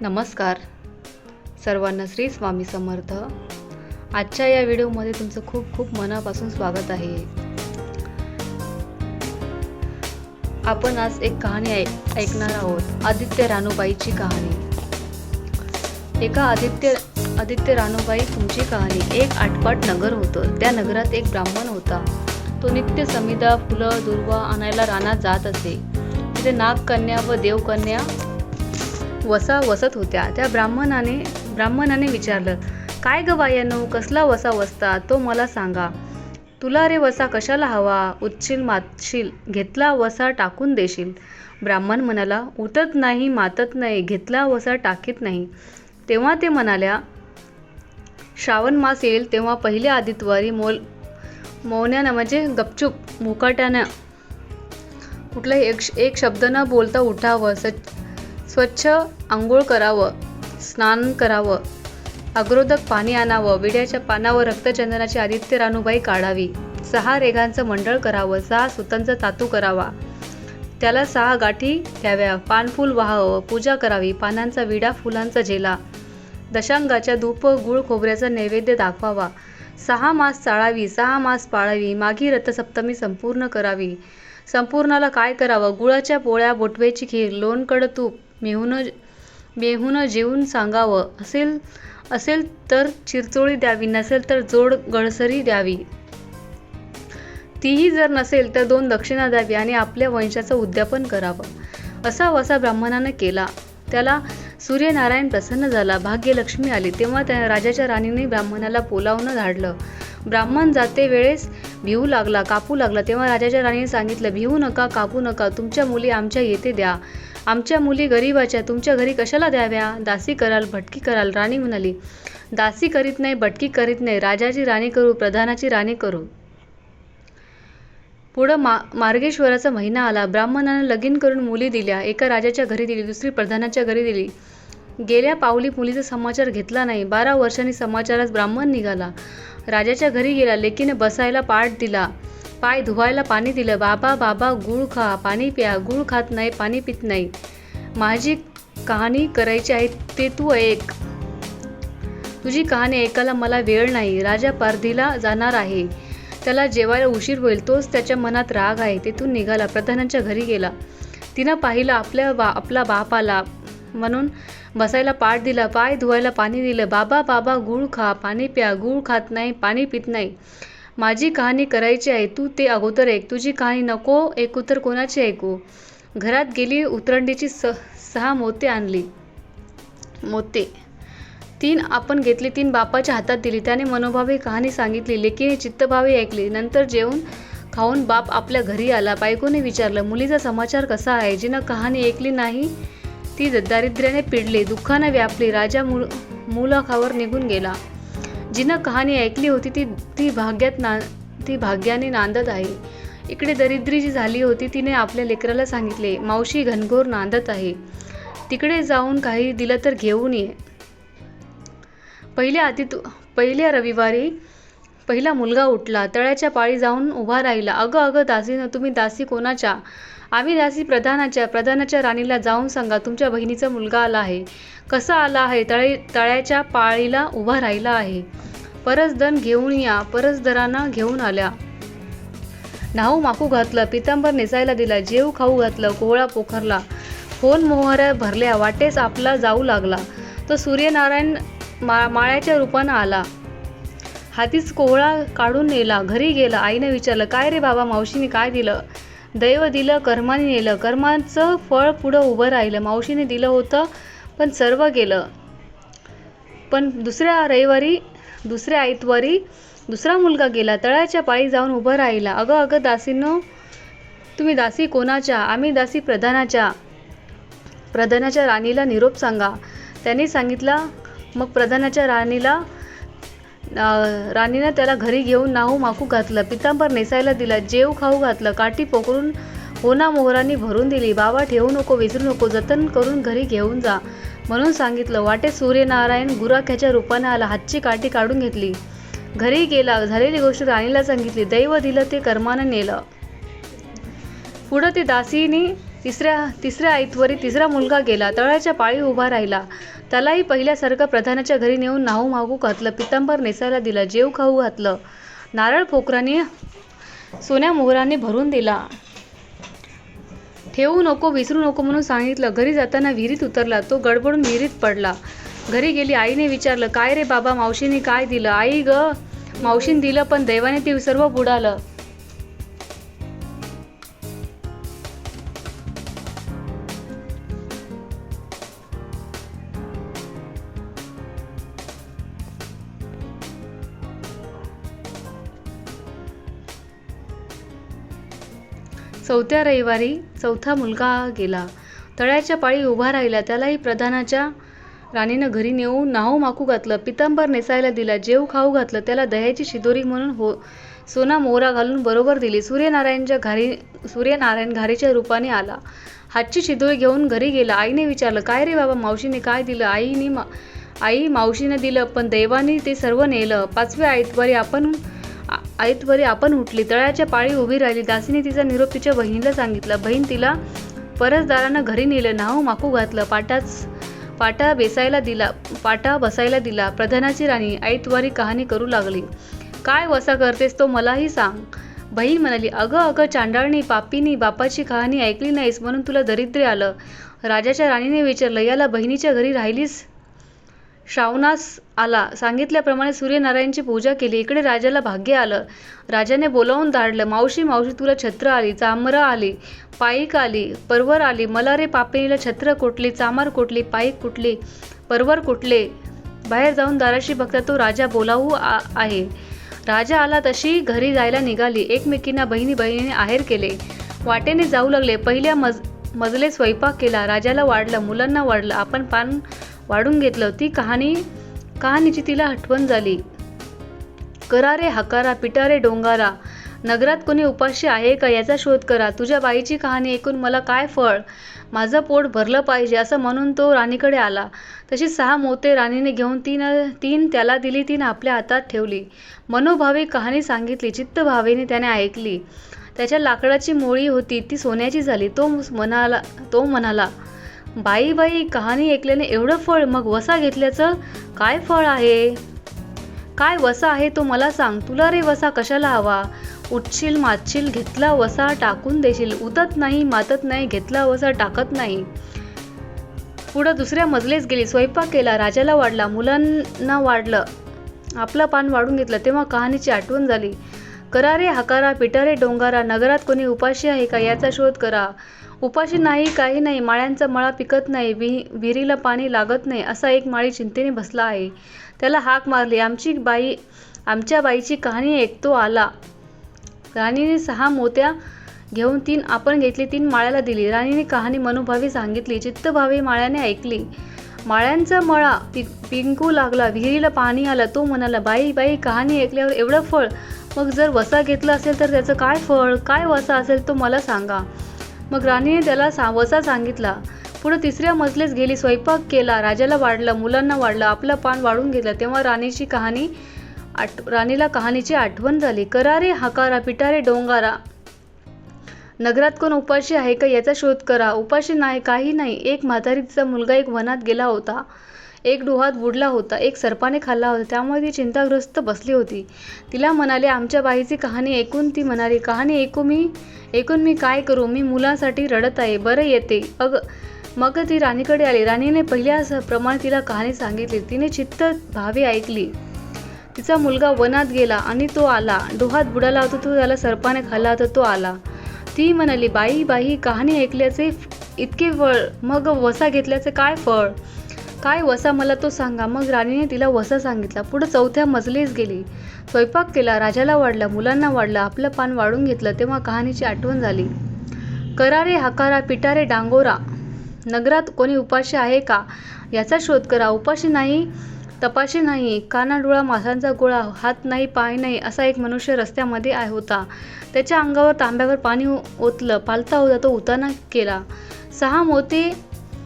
नमस्कार. सर्वांना श्री स्वामी समर्थ. आजच्या या व्हिडिओमध्ये तुमचं खूप खूप मनापासून स्वागत आहे. आपण आज एक कहाणी ऐक ऐकणार आहोत. आदित्य रानूबाईची कहाणी. एका आदित्य आदित्य रानूबाई तुमची कहाणी एक आटपाट नगर होतं. त्या नगरात एक ब्राह्मण होता. तो नित्य समिधा फुलं दुर्वा आणायला रानात जात असे. तिथे नागकन्या व देवकन्या वसा वसत होत्या. त्या ब्राह्मणाने ब्राह्मणाने विचारलं काय ग बायानो कसला वसा वसता? तो मला सांगा. तुला रे वसा कशाला हवा? उच्छील मातशील घेतला वसा टाकून देशील. ब्राह्मण म्हणाला उतत नाही मातत नाही घेतला वसा टाकीत नाही. तेव्हा ते म्हणाल्या श्रावण मास येईल तेव्हा पहिल्या आदित्यवारी मोल मौन्यानं म्हणजे गपचूप मुकाट्यानं कुठलाही एक एक शब्द न बोलता उठावं. सच स्वच्छ आंघोळ करावं स्नान करावं अग्रोदक पाणी आणावं विड्याच्या पानावर रक्तचंदनाची आदित्य रानूबाई काढावी सहा रेघांचं मंडळ करावं सहा सुतांचा तातू करावा. त्याला सहा गाठी द्याव्या पानफूल वाहावं पूजा करावी पानांचा विडा फुलांचा झेला दशांगाच्या धूप गुळ खोबऱ्याचा नैवेद्य दाखवावा. सहा मास चाळावी सहा मास पाळावी मागी रथसप्तमी संपूर्ण करावी. संपूर्णाला काय करावं? गुळाच्या पोळ्या बोटव्याची खीर लोणकड तूप मेहून मेहून जेवून सांगावं. असेल असेल तर चिरचोळी द्यावी नसेल तर जोड गळसरी द्यावी. तीही जर नसेल तर दोन दक्षिणा द्यावी आणि आपल्या वंशाचं उद्यापन करावं. असा वसा ब्राह्मणानं केला. त्याला सूर्यनारायण प्रसन्न झाला. भाग्यलक्ष्मी आली. तेव्हा त्या राजाच्या राणीने ब्राह्मणाला पोलावणं धाडलं ब्राह्मण जाते वेळेस भिवू लागला कापू लागला. तेव्हा राजाच्या राणीने सांगितलं भिवू नका कापू नका. तुमच्या मुली आमच्या येथे द्या. आमच्या मुली गरीबाच्या तुमच्या घरी कशाला द्याव्या? दासी कराल भटकी कराल राणी म्हणाली. दासी करीत नाही भटकी करीत नाही राजाची राणी करू प्रधानाची राणी करू. पुढं मा मार्गेश्वराचा महिना आला. ब्राह्मणानं लगीन करून मुली दिल्या. एका राजाच्या घरी दिली दुसरी प्रधानाच्या घरी दिली. गेल्या पावली मुलीचा समाचार घेतला नाही. बारा वर्षांनी समाचारास ब्राह्मण निघाला. राजाच्या घरी गेला लेकीने बसायला पाठ दिला. पाय धुवायला पाणी दिलं. बाबा बाबा गुळ खा. पाणी प्या. गुळ खात नाही पाणी पित नाही. माझी कहाणी करायची आहे ते तू ऐक तुझी कहाणी ऐकायला मला वेळ नाही. राजा पारधीला जाणार आहे. त्याला जेवायला उशीर होईल. तोच त्याच्या मनात राग आहे. तेथून निघाला. प्रधानांच्या घरी गेला. तिनं पाहिलं आपल्या बा आपला बाप आला म्हणून बसायला पाठ दिला. पाय धुवायला पाणी दिलं. बाबा बाबा गुळ खा. पाणी प्या. गुळ खात नाही. पाणी पित नाही. माझी कहाणी करायची आहे तू ते अगोदर ऐक. तुझी कहाणी नको ऐकू तर कोणाची ऐकू? घरात गेली उतरंडीची स सहा मोते आणली. मोते. तीन आपण घेतली तीन बापाच्या हातात दिली. त्याने मनोभावे कहाणी सांगितली लेकीने चित्तभावे ऐकली. नंतर जेवून खाऊन बाप आपल्या घरी आला. बायकोने विचारलं मुलीचा समाचार कसा आहे? जिनं कहाणी ऐकली नाही ती दारिद्र्याने पिडली. दुःखानं व्यापली. राजा मुल मुलाखावर निघून गेला. जिनं कहाणी ऐकली होती ती ती भाग्यात ना ती भाग्याने नांदत आहे. इकडे दरिद्री जी झाली होती तिने आपल्या लेकराला सांगितले मावशी घनघोर नांदत आहे. तिकडे जाऊन काही दिलं तर घेऊन ये. पहिल्या आधी पहिल्या रविवारी पहिला मुलगा उठला तळ्याच्या पाळी जाऊन उभा राहिला. अगं अगं दासीनं तुम्ही दासी कोणाच्या? आम्ही दासी प्रधानाच्या प्रधानाच्या राणीला जाऊन सांगा तुमच्या बहिणीचा मुलगा आला आहे. कसा आला आहे? तळे तळ्याच्या पाळीला उभा राहिला आहे. परसदन घेऊन या परसदरांना घेऊन आल्या. न्हाऊ माकू घातलं पितांबर नेसायला दिला जेव खाऊ घातलं कोहळा पोखरला. फोन मोहऱ्या भरल्या वाटेस आपला जाऊ लागला. तो सूर्यनारायण मा माळ्याच्या रूपानं आला. हातीच कोहळा काढून नेला घरी गेला. आईने विचारलं काय रे बाबा मावशीने काय दिलं? दैव दिलं कर्माने नेलं. कर्माचं फळ पुढं उभं राहिलं. मावशीने दिलं होतं पण सर्व गेलं. पण दुसऱ्या रविवारी दुसऱ्या आयतवारी दुसरा मुलगा गेला. तळ्याच्या पाळी जाऊन उभं राहिला. अगं अगं दासीनो तुम्ही दासी कोणाच्या? आम्ही दासी प्रधानाच्या. प्रधानाच्या राणीला निरोप सांगा. त्यांनी सांगितला मग प्रधानाच्या राणीला राणीनं त्याला घरी घेऊन नाहू माकू घातलं. पितांबर नेसायला दिला. जेव खाऊ घातलं. काठी पोकरून होना मोहरांनी भरून दिली. बाबा ठेवू नको विसरू नको. जतन करून घरी घेऊन जा. म्हणून सांगितलं वाटे सूर्यनारायण गुराख्याच्या रूपाने आला हातची काठी काढून घेतली. घरी गेला झालेली गोष्ट राणीला सांगितली दैव दिलं ते कर्मानं नेलं. पुढं ते दासीने तिसऱ्या तिसऱ्या आईतवरी तिसरा मुलगा गेला तळाच्या पाळी उभा राहिला. त्यालाही पहिल्यासारखं प्रधानाच्या घरी नेऊन नाहू मागू घातलं पितांबर नेसायला दिला जेव खाऊ घातलं. नारळ फोकरांनी सोन्या मोहराने भरून दिला. ठेवू नको विसरू नको म्हणून सांगितलं. घरी जाताना विहिरीत उतरला. तो गडबडून विहिरीत पडला. घरी गेली आईने विचारलं काय रे बाबा मावशीने काय दिलं? आई ग मावशीने दिलं पण दैवाने ते सर्व बुडालं. चौथ्या रविवारी चौथा मुलगा गेला. तळ्याच्या पाळी उभा राहिला. त्यालाही प्रधानाच्या राणीनं घरी नेऊन नाहू माकू घातलं. पितांबर नेसायला दिला. जेव खाऊ घातलं. त्याला दह्याची शिदोरी म्हणून हो सोना मोहरा घालून बरोबर दिली. सूर्यनारायणच्या घारी सूर्यनारायण घारीच्या रूपाने आला. हातची शिदोरी घेऊन घरी गेला. आईने विचारलं काय रे बाबा मावशीने काय दिलं? आईने मा आई मावशीने दिलं पण दैवाने ते सर्व नेलं. पाचव्या आईतवारी आपण आईतवरी आपण उठली. तळ्याच्या पाळी उभी राहिली. दासीने तिचा निरोप तिच्या बहिणीला सांगितला. बहीण तिला परसदारानं घरी नेलं. नाव माकू घातलं. पाटाच पाटा बेसायला दिला पाटा बसायला दिला. प्रधानाची राणी आईतवारी कहाणी करू लागली. काय वसा करतेस तो मलाही सांग बहीण म्हणाली अगं अगं चांडाळणी पापीनी बापाची कहाणी ऐकली नाहीस म्हणून तुला दरिद्र्य आलं. राजाच्या राणीने विचारलं याला बहिणीच्या घरी राहिलीस? श्रावणास आला. सांगितल्याप्रमाणे सूर्यनारायणची पूजा केली. इकडे राजाला भाग्य आलं. राजाने बोलावून धाडलं मावशी मावशी तुला छत्र आली. चामरं आली. पाईक आली. परवर आली. मला रे पापिनीला छत्र कुठली चामार कुठली पाईक कुठली परवर कुठले बाहेर जाऊन दाराशी बघता तो राजा बोलावू आ- आहे. राजा आला तशी घरी जायला निघाली. एकमेकींना बहिणी बहिणीने आहेर केले. वाटेने जाऊ लागले. पहिल्या मज मजले स्वयंपाक केला. राजाला वाढलं. मुलांना वाढलं. आपण पान वाढून घेतलं. ती कहाणी कहाणीची तिला आठवण झाली. करारे हकारा पिटारे डोंगारा. नगरात कोणी उपाशी आहे का याचा शोध करा. तुझ्या बाईची कहाणी ऐकून मला काय फळ? माझं पोट भरलं पाहिजे असं म्हणून तो राणीकडे आला. तशी सहा मोते राणीने घेऊन तीन तीन त्याला दिली तीन आपल्या हातात ठेवली. मनोभावे कहाणी सांगितली चित्तभावेने त्याने ऐकली. त्याच्या लाकडाची मोळी होती ती सोन्याची झाली. तो म्हणाला तो म्हणाला बाई बाई कहाणी ऐकल्याने एवढं फळ मग वसा घेतल्याचं काय फळ आहे? काय वसा आहे तो मला सांग. तुला रे वसा कशाला हवा? उठशील मातशील घेतला वसा टाकून देशील. उतत नाही मातत नाही घेतला वसा टाकत नाही. पुढं दुसऱ्या मजलेच गेली. स्वयंपाक केला राजाला वाढला मुलांना वाढलं. आपलं पान वाढून घेतलं तेव्हा कहाणीची आठवण झाली. करारे हकारा पिटारे डोंगारा नगरात कोणी उपाशी आहे का याचा शोध करा. उपाशी नाही काही नाही माळ्यांचा मळा पिकत नाही वि विहिरीला पाणी लागत नाही असा एक माळी चिंतेने बसला आहे. त्याला हाक मारली. आमची बाई आमच्या बाईची कहाणी ऐकतो आला. राणीने सहा मोत्या घेऊन तीन आपण घेतली तीन माळ्याला दिली. राणीने कहाणी मनोभावी सांगितली चित्तभावी माळ्याने ऐकली. माळ्यांचा मळा पि पिंकू लागला विहिरीला पाणी आलं तो म्हणाला बाई बाई कहाणी ऐकल्यावर एवढं फळ मग जर वसा घेतला असेल तर त्याचं काय फळ काय वसा असेल तो मला सांगा. मग राणीने त्याला सा वसा सांगितला पुढे तिसऱ्या मजलेच गेली स्वयंपाक केला राजाला वाढलं मुलांना वाढलं आपलं पान वाढून घेतलं. तेव्हा राणीची कहाणी आठ राणीला कहाणीची आठवण झाली. करारे हकारा पिटारे डोंगारा नगरात कोण उपाशी आहे का याचा शोध करा. उपाशी नाही काही नाही. एक म्हातारी तिचा मुलगा एक वनात गेला होता. एक डोहात बुडला होता एक सर्पाने खाल्ला होता त्यामुळे ती चिंताग्रस्त बसली होती. तिला म्हणाले आमच्या बाईची कहाणी ऐकून ती म्हणाली कहाणी ऐकू मी ऐकून मी काय करू? मी मुलासाठी रडत आहे बरं येते. अग मग ती राणीकडे आली. राणीने पहिल्याप्रमाणे तिला कहाणी सांगितली. तिने चित्त भावे ऐकली. तिचा मुलगा वनात गेला आणि तो आला. डोहात बुडाला होता तो त्याला सर्पाने खाल्ला होता तो आला. ती म्हणाली बाई बाई कहाणी ऐकल्याचे इतके फळ मग वसा घेतल्याचे काय फळ? काय वसा मला तो सांगा. मग राणीने तिला वसा सांगितला. पुढे चौथ्या मजलीस गेली. स्वयंपाक केला. राजाला वाढला. मुलांना वाढलं. आपलं पान वाढून घेतलं. तेव्हा कहाणीची आठवण झाली. करारे हकारा पिटारे डांगोरा. नगरात कोणी उपाशी आहे का? याचा शोध करा. उपाशी नाही तपाशी नाही. कानाडोळा मासांचा गोळा. हात नाही पाय नाही असा एक मनुष्य रस्त्यामध्ये आहे होता. त्याच्या अंगावर तांब्यावर पाणी ओतलं. पालता होता. तो उताना केला. सहा मोती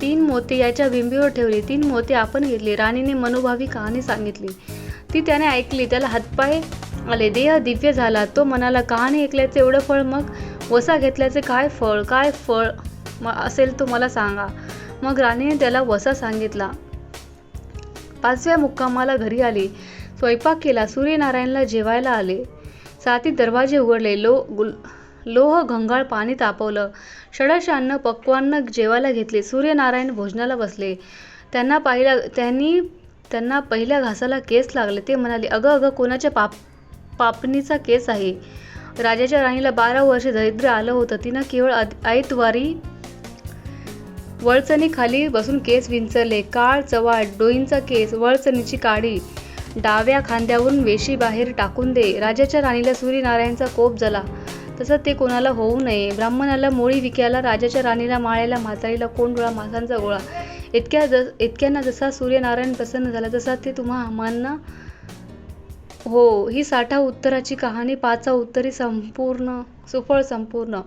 तीन मोती याच्या बिंबीवर ठेवली. तीन मोती आपण घेतली. राणीने मनोभावी कहाणी सांगितली. ती त्याने ऐकली. त्याला हातपाय आले. देह दिव्य झाला. तो म्हणाला कहाणी ऐकल्याचे एवढं फळ मग? वसा घेतल्याचे काय फळ? काय फळ म असेल तो मला सांगा. मग राणीने त्याला वसा सांगितला. पाचव्या मुक्कामाला घरी आली. स्वयंपाक केला. सूर्यनारायणला जेवायला आले. साती दरवाजे उघडले. लो गुल लोह घंगाळ पाणी तापवलं. षडश पक्वान्न जेवायला घेतले. सूर्यनारायण भोजनाला बसले. त्यांना पाहिल्या त्यांनी त्यांना पहिल्या घासाला केस लागले. ते म्हणाले अगं अगं कोणाच्या पाप पापणीचा केस आहे? राजाच्या राणीला बारा वर्ष दरिद्र आलं होतं. तिनं केवळ आद- आयतवारी वळचणी खाली बसून केस विंचरले. काळ चवाट डोईंचा केस वळचणीची काडी डाव्या खांद्यावरून वेशी बाहेर टाकून दे. राजाच्या राणीला सूर्यनारायणचा कोप झाला तसं ते कोणाला होऊ नये. ब्राह्मणाला मोळी विक्याला राजाच्या राणीला माळ्याला म्हातारीला कोंडोळा मासांचा गोळा? इतक्या ज इतक्यांना जसा सूर्यनारायण प्रसन्न झाला तसा ते तुम्हा आम्हांना हो ही साठा उत्तराची कहाणी पाचा उत्तरी संपूर्ण सुफळ संपूर्ण.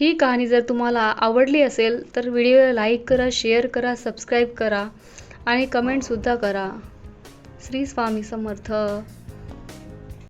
ही कहाणी जर तुम्हाला आवडली असेल तर व्हिडिओला लाईक करा शेअर करा सबस्क्राईब करा आणि कमेंटसुद्धा करा. श्री स्वामी समर्थ.